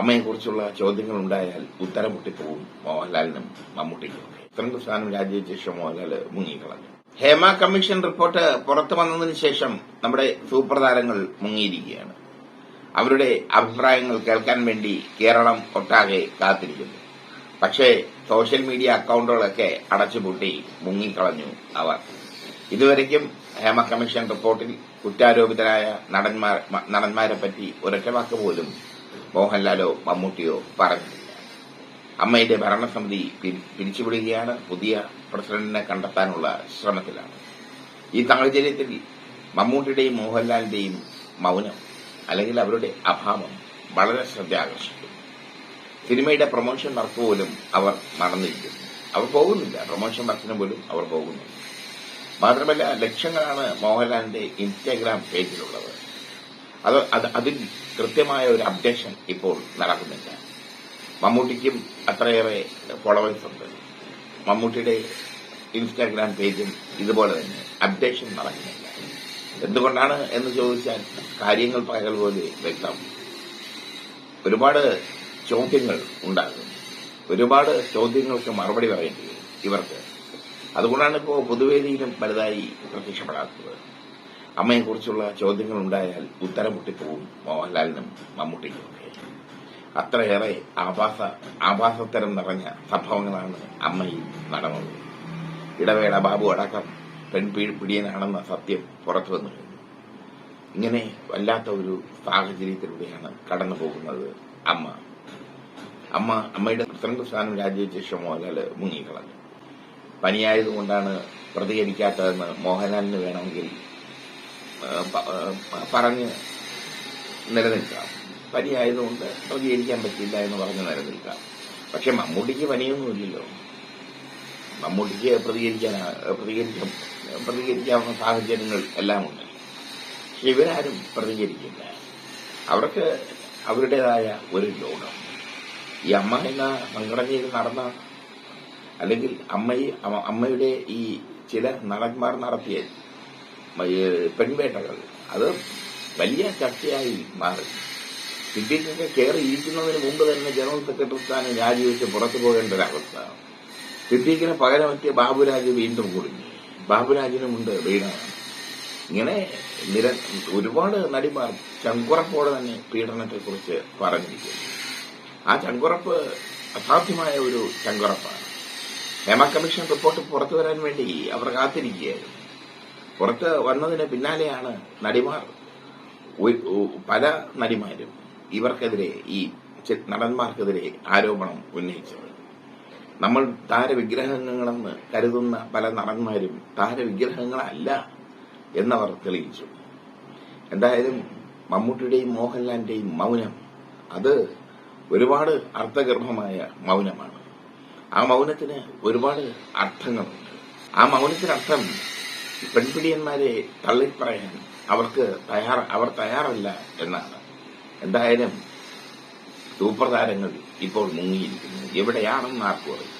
അമ്മയെക്കുറിച്ചുള്ള ചോദ്യങ്ങൾ ഉണ്ടായാൽ ഉത്തരം മുട്ടിപ്പോവും മോഹൻലാലിനും മമ്മൂട്ടിക്കും. ഇത്രയും സ്ഥാനം രാജിവെച്ച ശേഷം മോഹൻലാൽ മുങ്ങിക്കളഞ്ഞു. ഹേമ കമ്മീഷൻ റിപ്പോർട്ട് പുറത്തു വന്നതിന് ശേഷം നമ്മുടെ സൂപ്പർ താരങ്ങൾ മുങ്ങിയിരിക്കുകയാണ്. അവരുടെ അഭിപ്രായങ്ങൾ കേൾക്കാൻ വേണ്ടി കേരളം ഒട്ടാകെ കാത്തിരിക്കുന്നു. പക്ഷേ സോഷ്യൽ മീഡിയ അക്കൌണ്ടുകളൊക്കെ അടച്ചുപൂട്ടി മുങ്ങിക്കളഞ്ഞു അവർ. ഇതുവരയ്ക്കും ഹേമ കമ്മീഷൻ റിപ്പോർട്ടിൽ കുറ്റാരോപിതരായ നടന്മാരെ പറ്റി ഒരൊറ്റ വാക്ക് പോലും മോഹൻലാലോ മമ്മൂട്ടിയോ പറഞ്ഞില്ല. അമ്മയുടെ ഭരണസമിതി പിരി- പിരിച്ചുവിടുകയാണ് പുതിയ പ്രസിഡന്റിനെ കണ്ടെത്താനുള്ള ശ്രമത്തിലാണ്. ഈ സാഹചര്യത്തിൽ മമ്മൂട്ടിയുടെയും മോഹൻലാലിന്റെയും മൗനം അല്ലെങ്കിൽ അവരുടെ അഭാവം വളരെ ശ്രദ്ധ ആകർഷിക്കും സിനിമയുടെ പ്രൊമോഷൻ വർക്ക് പോലും അവർ മറന്നിരിക്കുന്നു അവർ പോകുന്നില്ല. പ്രൊമോഷൻ വർക്കിന് പോലും അവർ പോകുന്നില്ല. മാത്രമല്ല ലക്ഷങ്ങളാണ് മോഹൻലാലിന്റെ ഇൻസ്റ്റാഗ്രാം പേജിലുള്ളത്. അത് അത് അതിൽ കൃത്യമായ ഒരു അപ്ഡേഷൻ ഇപ്പോൾ നടക്കുന്നില്ല. മമ്മൂട്ടിക്കും അത്രയേറെ ഫോളോവേഴ്സ് ഉണ്ട്. മമ്മൂട്ടിയുടെ ഇൻസ്റ്റാഗ്രാം പേജും ഇതുപോലെ തന്നെ അപ്ഡേഷൻ നടക്കുന്നില്ല. എന്തുകൊണ്ടാണ് എന്ന് ചോദിച്ചാൽ കാര്യങ്ങൾ പകൽ പോലെ വ്യക്തം ഒരുപാട് ചോദ്യങ്ങൾ ഉണ്ടാകും. ഒരുപാട് ചോദ്യങ്ങൾക്ക് മറുപടി പറയേണ്ടി വരും ഇവർക്ക്. അതുകൊണ്ടാണ് ഇപ്പോൾ പൊതുവേദിയിലും വലുതായി പ്രത്യക്ഷപ്പെടാത്തത്. അമ്മയെക്കുറിച്ചുള്ള ചോദ്യങ്ങൾ ഉണ്ടായാൽ ഉത്തരം മുട്ടിപ്പോവും മോഹൻലാലിനും മമ്മൂട്ടിക്കും. അത്രയേറെ ആഭാസ ആഭാസത്തരം നിറഞ്ഞ സംഭവങ്ങളാണ് അമ്മയിൽ നടന്നത്. ഇടവേള ബാബു അടക്കം പെൺപീ- പിടിയനാണെന്ന സത്യം പുറത്തു വന്നു കഴിഞ്ഞു. ഇങ്ങനെ വല്ലാത്ത ഒരു സാഹചര്യത്തിലൂടെയാണ് കടന്നു പോകുന്നത് അമ്മ. അമ്മ അമ്മയുടെ പ്രസിഡന്റ് സ്ഥാനം രാജിവെച്ച ശേഷം മോഹൻലാൽ മുങ്ങിക്കളഞ്ഞു. പനിയായതുകൊണ്ടാണ് പ്രതികരിക്കാത്തതെന്ന് മോഹൻലാലിന് വേണമെങ്കിൽ പറഞ്ഞ് നിലനിൽക്കാം. പനിയായതുകൊണ്ട് പ്രതികരിക്കാൻ പറ്റില്ല എന്ന് പറഞ്ഞ് നിലനിൽക്കാം. പക്ഷെ മമ്മൂട്ടിക്ക് പനിയൊന്നുമില്ലല്ലോ. മമ്മൂട്ടിക്ക് പ്രതികരിക്കാൻ പ്രതികരിക്കാൻ പ്രതികരിക്കാവുന്ന സാഹചര്യങ്ങൾ എല്ലാം ഉണ്ട് പക്ഷെ ഇവരാരും പ്രതികരിക്കില്ല. അവർക്ക് അവരുടേതായ ഒരു ലോകം. ഈ അമ്മ എന്ന സംഘടനയിൽ നടന്ന അല്ലെങ്കിൽ അമ്മയെ അമ്മയുടെ ഈ ചില നടന്മാർ നടത്തിയ പെൺവേട്ടകൾ. അത് വലിയ ചർച്ചയായി മാറി. സിദ്ദീഖൊക്കെ കയറി ഇരിക്കുന്നതിന് മുമ്പ് തന്നെ ജനറൽ സെക്രട്ടറി സ്ഥാനം രാജിവെച്ച് പുറത്തു പോകേണ്ട ഒരവസ്ഥ സിദ്ദീഖിന് പകരമെത്തിയ ബാബുരാജ് വീണ്ടും കുടുങ്ങി. ബാബുരാജിനുമുണ്ട് വീണ ഇങ്ങനെ നിര ഒരുപാട് നടിമാർ ചങ്കുറപ്പോടെ തന്നെ പീഡനത്തെക്കുറിച്ച് പറഞ്ഞിരിക്കുന്നു. ആ ചങ്കുറപ്പ് അസാധ്യമായ ഒരു ചങ്കുറപ്പാണ്. ഹേമ കമ്മീഷൻ റിപ്പോർട്ട് പുറത്തു വരാൻ വേണ്ടി അവർ കാത്തിരിക്കുകയായിരുന്നു. പുറത്ത് വന്നതിന് പിന്നാലെയാണ് നടിമാർ. പല നടിമാരും ഇവർക്കെതിരെ ഈ നടന്മാർക്കെതിരെ ആരോപണം ഉന്നയിച്ചത്. നമ്മൾ താരവിഗ്രഹങ്ങളെന്ന് കരുതുന്ന പല നടന്മാരും താരവിഗ്രഹങ്ങളല്ല എന്നവർ തെളിയിച്ചു. എന്തായാലും മമ്മൂട്ടിയുടെയും മോഹൻലാലിന്റെയും മൗനം അത് ഒരുപാട് അർത്ഥഗർഭമായ മൗനമാണ്. ആ മൗനത്തിന് ഒരുപാട് അർത്ഥങ്ങളുണ്ട്. ആ മൗനത്തിനർത്ഥം പെൺപിടിയന്മാരെ തള്ളിപ്പറയാൻ അവർക്ക് തയ്യാർ അവർ തയ്യാറല്ല എന്നാണ്. എന്തായാലും സൂപ്പർ താരങ്ങൾ ഇപ്പോൾ മുങ്ങിയിരിക്കുന്നു. എവിടെയാണെന്ന് ആർക്കും അറിയില്ല.